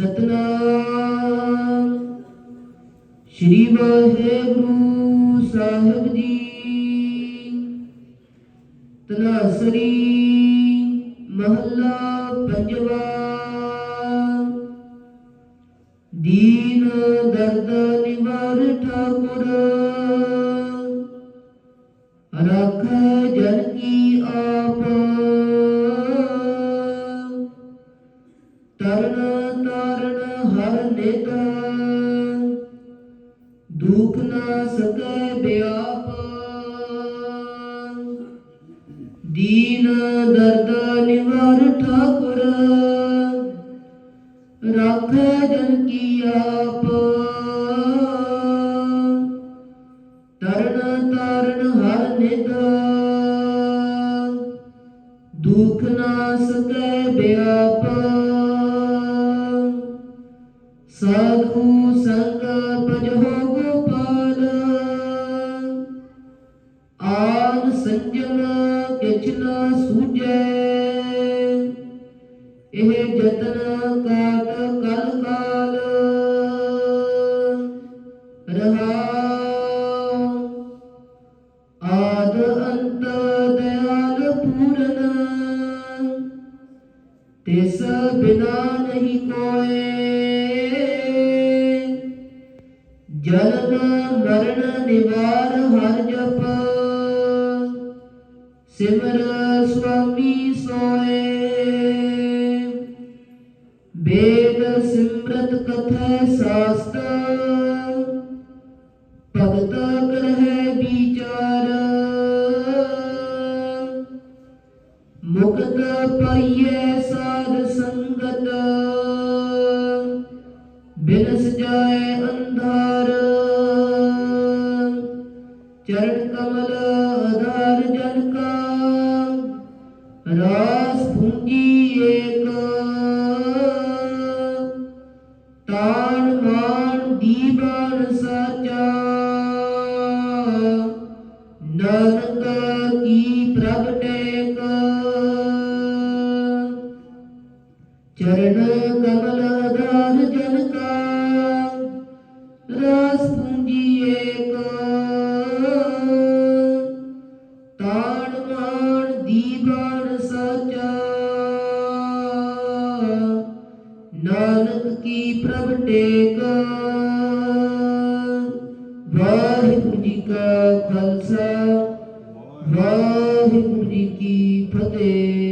ਸਤਨਾਮ। ਸ੍ਰੀ ਵਾਹਿਗੁਰੂ ਸਾਹਿਬ ਜੀ। ਤਨਾਸਰੀ ਮਹੱਲਾ ਪੰਜਵਾ। ਦੀਨ ਦਰਦ ਨਿਵਾਰ ਠਾਕੁਰ। ਰਖ ਜਨ ਕੀ ਆਪ। ਤਰਨ ਤਾਰਨ ਹਰ ਨਿਤ। ਦੁਖ ਨਾ ਸਕੈ ਬਿਆਪ ਦੀਨ ਦਰਦ ਨਿਵਾਰ ਠਾਕੁਰ। ਰਾਖੈ ਜਨ ਕੀ ਆਪ। ਤਰਨ ਤਾਰਨ ਹਰ ਨਿਤ। ਦੁਖ ਨਾ ਸਕੈ ਬਿਆਪ ਸਾਧੂ ਸੰਗ ਭਜੋ ਗੋਪਾਲ ਆਨ ਸੰਜਮ ਕਿਛ ਸੂਝੈ। ਇਹ ਜਤਨ ਕਾਟ ਕਲ ਕਾਲ। ਰਹਾਉ ਬਿਨਾ ਨਹੀਂ ਕੋਏ। ਜਨਮ ਮਰਨ ਨਿਵਾਰ ਹਰ ਜਪ। ਸਿਮਰ ਸੁਆਮੀ ਸੋਏ। ਵੇਦ ਸਿਮਰਤ ਕਥੈ ਸਾਸਤ। ਭਗਤ ਕਰਹਿ ਮੁਕਤ ਪਾਈਐ ਸਾਧ ਸੰਗਤ ਬਿਨਸ ਜਾਏ ਅੰਧਾਰ ਚਰਨ ਕਮਲ ਆਧਾਰ ਜਨ ਕਾ ਰਾਸ ਪੂੰਜੀ ਏਕ ਤਾਣ ਮਾਣ ਦੀਵਾਨ ਸਾਚਾ ਨਾਨਕ ਕੀ ਪ੍ਰਭ ਟੇਕ ਚਰਨ ਕਮਲ ਆਧਾਰ ਜਨ ਕਾ ਰਸ ਪੂੰਜੀ ਏਕ। ਤਾਣ ਮਾਣ ਦੀਵਾਨ ਸਾਚਾ। ਨਾਨਕ ਕੀ ਪ੍ਰਭ ਟੇਕ। ਵਾਹਿਗੁਰੂ ਜੀ ਕਾ ਖਾਲਸਾ, ਵਾਹਿਗੁਰੂ ਜੀ ਕੀ ਫਤਿਹ।